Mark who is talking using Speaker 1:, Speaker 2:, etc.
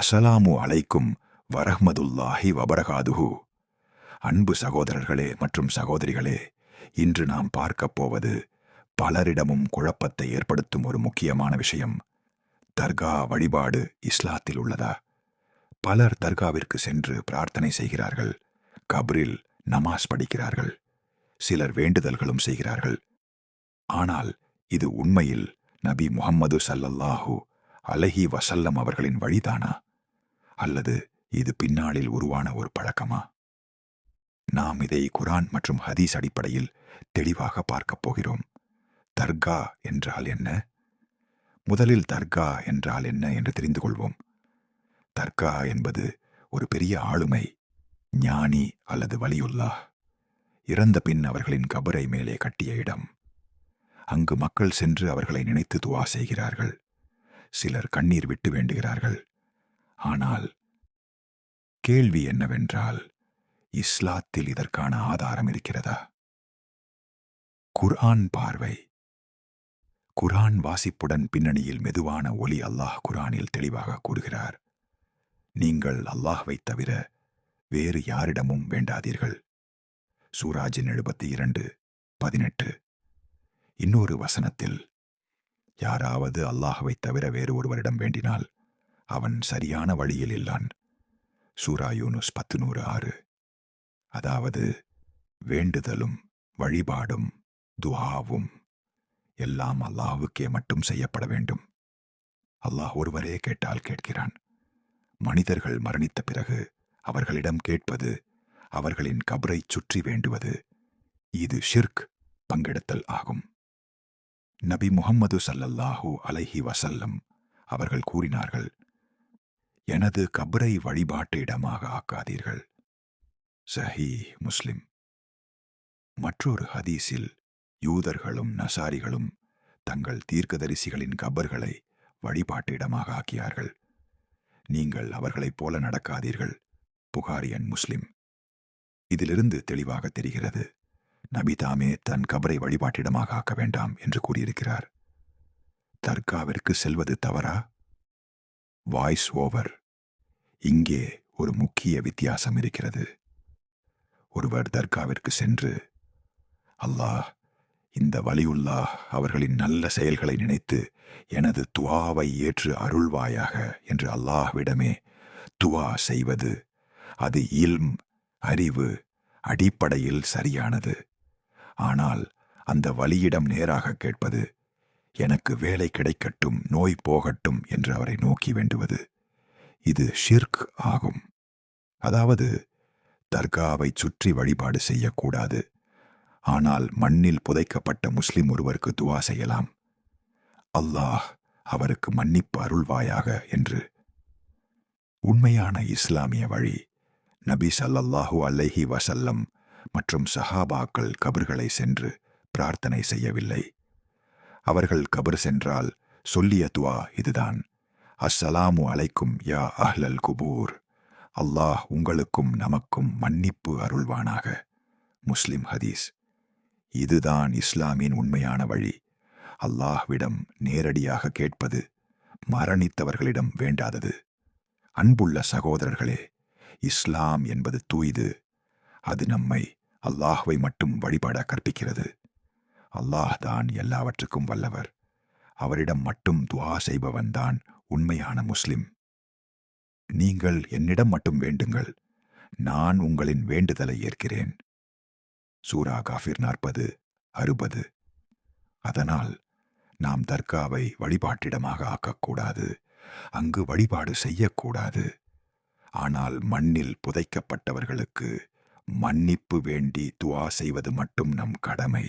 Speaker 1: அஸ்ஸலாமு அலைக்கும் வரஹ்மதுல்லாஹி வபரகாதுஹு. அன்பு சகோதரர்களே மற்றும் சகோதரிகளே இன்று நாம் பார்க்கப் போவது பலரிடமும் குழப்பத்தை ஏற்படுத்தும் ஒரு முக்கியமான விஷயம். தர்கா வழிபாடு இஸ்லாத்தில் உள்ளதா? பலர் தர்காவிற்கு சென்று பிரார்த்தனை செய்கிறார்கள் கப்ரில் நமாஸ் படிக்கிறார்கள் சிலர் வேண்டுதல்களும் செய்கிறார்கள். ஆனால் இது உண்மையில் நபி முஹம்மது சல்லல்லாஹூ அலஹி வசல்லம் அவர்களின் வழிதானா? அல்லது இது பின்னாளில் உருவான ஒரு பழக்கமா? நாம் இதை குரான் மற்றும் ஹதீஸ் அடிப்படையில் தெளிவாக பார்க்கப் போகிறோம். தர்கா என்றால் என்ன? முதலில் தர்கா என்றால் என்ன என்று தெரிந்து கொள்வோம். தர்கா என்பது ஒரு பெரிய ஆளுமை ஞானி அல்லது வலியுல்லா. இறந்த பின் அவர்களின் கபரை மேலே கட்டிய இடம். அங்கு மக்கள் சென்று அவர்களை நினைத்து துவா செய்கிறார்கள். சிலர் கண்ணீர் விட்டு வேண்டுகிறார்கள். ஆனால் கேள்வி என்னவென்றால் இஸ்லாத்தில் இதற்கான ஆதாரம் இருக்கிறதா? குர்ஆன் பார்வை. குர்ஆன் வாசிப்புடன் பின்னணியில் மெதுவான ஒலி அல்லாஹ் குர்ஆனில் தெளிவாக கூறுகிறார். நீங்கள் அல்லாஹ்வை தவிர வேறு யாரிடமும் வேண்டாதீர்கள். சூராஜின் எழுபத்தி இரண்டு பதினெட்டு. இன்னொரு வசனத்தில் யாராவது அல்லாஹவை தவிர வேறு ஒருவரிடம் வேண்டினால் அவன் சரியான வழியில் இல்லான். சூராயூனுஸ் பத்து நூறு ஆறு. அதாவது வேண்டுதலும் வழிபாடும் துஹாவும் எல்லாம் அல்லாஹுக்கே மட்டும் செய்யப்பட வேண்டும். அல்லாஹ் ஒருவரே கேட்டால் கேட்கிறான். மனிதர்கள் மரணித்த பிறகு அவர்களிடம் கேட்பது அவர்களின் கபரைச் சுற்றி வேண்டுவது இது ஷிர்க் பங்கெடுத்தல் ஆகும். நபி முஹம்மது சல்லல்லாஹூ அலைஹி வசல்லம் அவர்கள் கூறினார்கள் எனது கபரை வழிபாட்டு இடமாக ஆக்காதீர்கள். சஹி முஸ்லிம். மற்றொரு ஹதீஸில் யூதர்களும் நசாரிகளும் தங்கள் தீர்க்கதரிசிகளின் கபர்களை வழிபாட்டு இடமாக ஆக்கியார்கள். நீங்கள் அவர்களைப் போல நடக்காதீர்கள். புகாரியன் முஸ்லிம். இதிலிருந்து தெளிவாக தெரிகிறது நபி தாமே தன் கபரை வழிபாட்டிடமாக ஆக்க வேண்டாம் என்று கூறியிருக்கிறார். தர்காவிற்கு செல்வது தவறா? Voice over. இங்கே ஒரு முக்கிய வித்தியாசம் இருக்கிறது. ஒருவர் தர்காவிற்கு சென்று அல்லாஹ் இந்த வலியுல்லாஹ் அவர்களின் நல்ல செயல்களை நினைத்து எனது துவாவை ஏற்று அருள்வாயாக என்று அல்லாஹ்விடமே துவா செய்வது அது இல்ம் அறிவு அடிப்படையில் சரியானது. ஆனால் அந்த வலியிடம் நேராக கேட்பது எனக்கு வேலை கிடைக்கட்டும் நோய் போகட்டும் என்று அவரை நோக்கி வேண்டுவது. இது ஷிர்க் ஆகும். அதாவது தர்காவைச் சுற்றி வழிபாடு செய்யக்கூடாது. ஆனால் மண்ணில் புதைக்கப்பட்ட முஸ்லிம் ஒருவருக்கு துவா செய்யலாம். அல்லாஹ் அவருக்கு மன்னிப்பு அருள்வாயாக என்று. உண்மையான இஸ்லாமிய வழி நபி சல்லல்லாஹு அல்லஹி வசல்லம் மற்றும் சஹாபாக்கள் கபர்களை சென்று பிரார்த்தனை செய்யவில்லை. அவர்கள் கபர் சென்றால் சொல்லிய துவா இதுதான். அஸ்ஸலாமு அலைக்கும் யா அஹ்லல் குபூர். அல்லாஹ் உங்களுக்கும் நமக்கும் மன்னிப்பு அருள்வானாக. முஸ்லிம் ஹதீஸ். இதுதான் இஸ்லாமின் உண்மையான வழி. அல்லாஹ்விடம் நேரடியாக கேட்பது மரணித்தவர்களிடம் வேண்டாதது. அன்புள்ள சகோதரர்களே இஸ்லாம் என்பது தூய்து. அது நம்மை அல்லாஹ்வை மட்டும் வழிபாட கற்பிக்கிறது. அல்லாஹ் தான் எல்லாவற்றுக்கும் வல்லவர். அவரிடம் மட்டும் துவா செய்பவன்தான் உண்மையான முஸ்லிம். நீங்கள் என்னிடம் மட்டும் வேண்டுங்கள். நான் உங்களின் வேண்டுதலை ஏற்கிறேன். சூரா காஃபிர் நாற்பது அறுபது. அதனால் நாம் தர்காவை வழிபாட்டிடமாக ஆக்கக்கூடாது. அங்கு வழிபாடு செய்யக்கூடாது. ஆனால் மண்ணில் புதைக்கப்பட்டவர்களுக்கு மன்னிப்பு வேண்டி துவா செய்வது மட்டும் நம் கடமை.